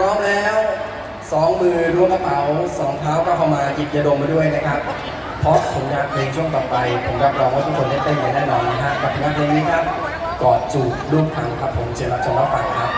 ร้อมแล้วสองมือล้วงกระเป๋าสองเท้าก็เข้ามาหยิบยาดมมาด้วยนะครับ เพราะผมอยากเพลงช่วงต่อไป ผมรับรองว่าทุกคนได้เต้นกันแน่นอนนะฮะกับงานเพลงนี้ครับ กอดจูบรูปพังครับผมเชิญรับชมรับฟังครับ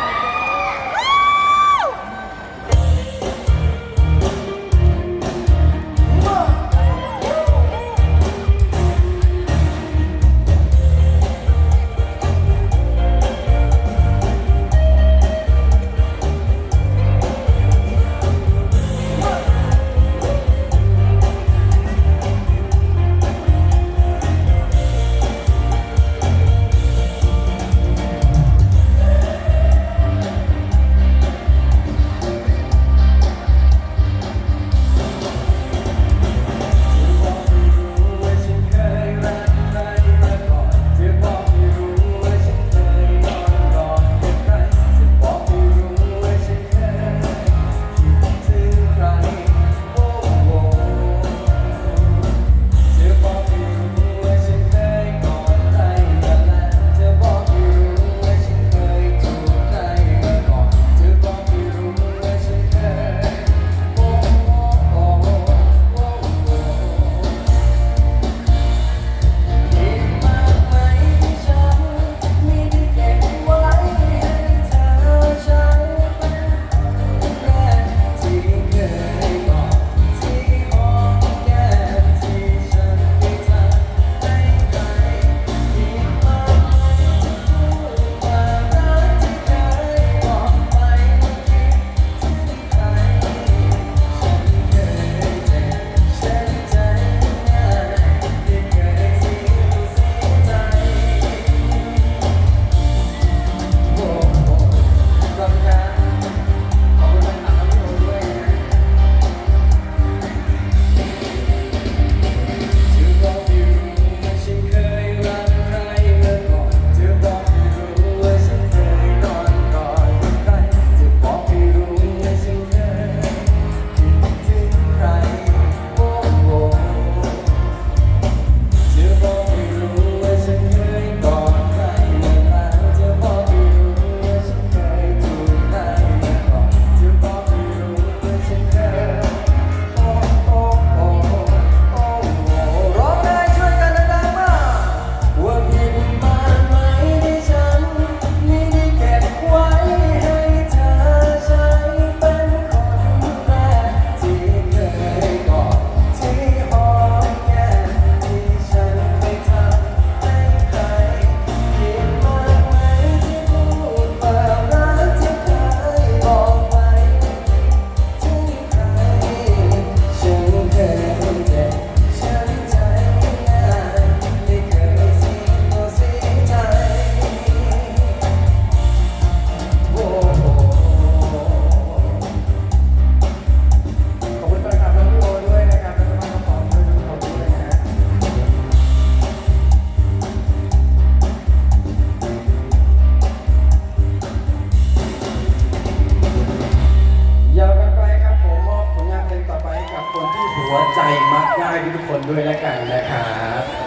ญาติทุกคนด้วยแล้วกันนะครับ